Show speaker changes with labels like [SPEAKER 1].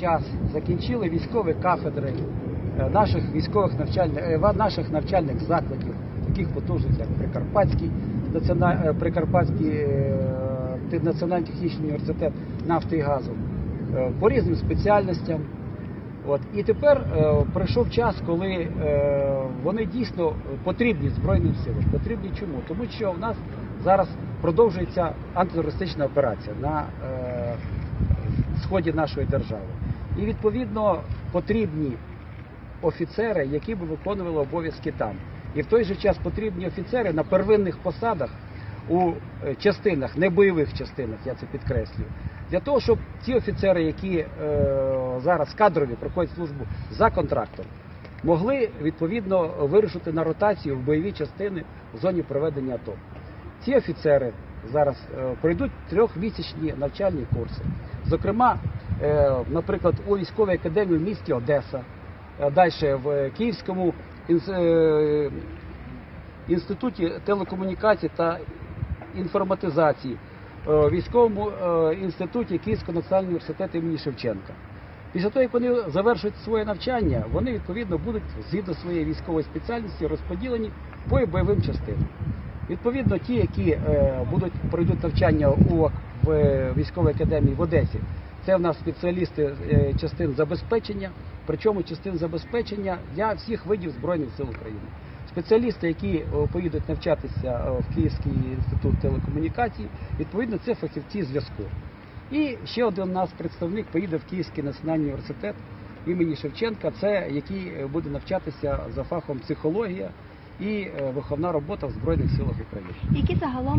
[SPEAKER 1] час закінчили військові кафедри е, наших військових навчальних е, наших навчальних закладів, таких потужних, як Прикарпатський е, Прикарпатський національний технічний університет нафти і газу по різним спеціальностям. От і тепер прийшов час, коли вони дійсно потрібні збройним силам. Потрібні чому? Тому що в нас зараз продовжується антитерористична операція на сході нашої держави. І відповідно потрібні офіцери, які би виконували обов'язки там. І в той же час потрібні офіцери на первинних посадах у е, частинах, не бойових частинах, я це підкреслюю, для того, щоб ті офіцери, які е, зараз кадрові проходять службу за контрактом, могли відповідно вирушити на ротацію в бойові частини в зоні проведення АТО. Ці офіцери зараз е, пройдуть трьохмісячні навчальні курси. Зокрема, е, наприклад, у військовій академії в місті Одеса, далі в Київському е, інституті телекомунікацій та інформатизації, е, військовому е, інституті Київського національного університету імені Шевченка. Після того, як вони завершать своє навчання, вони відповідно будуть згідно своєї військової спеціальності розподілені по бойовим частинам. Відповідно, ті, які е, будуть пройдуть навчання у в військовій академії в Одесі, це в нас спеціалісти е, частин забезпечення, причому частин забезпечення для всіх видів збройних сил України. Спеціалісти, які е, поїдуть навчатися в Київський інститут телекомунікацій, відповідно, це фахівці зв'язку. І ще один у нас представник поїде в Київський національний університет імені Шевченка, це який буде навчатися за фахом психологія і е, виховна робота в Збройних силах України.
[SPEAKER 2] Які загалом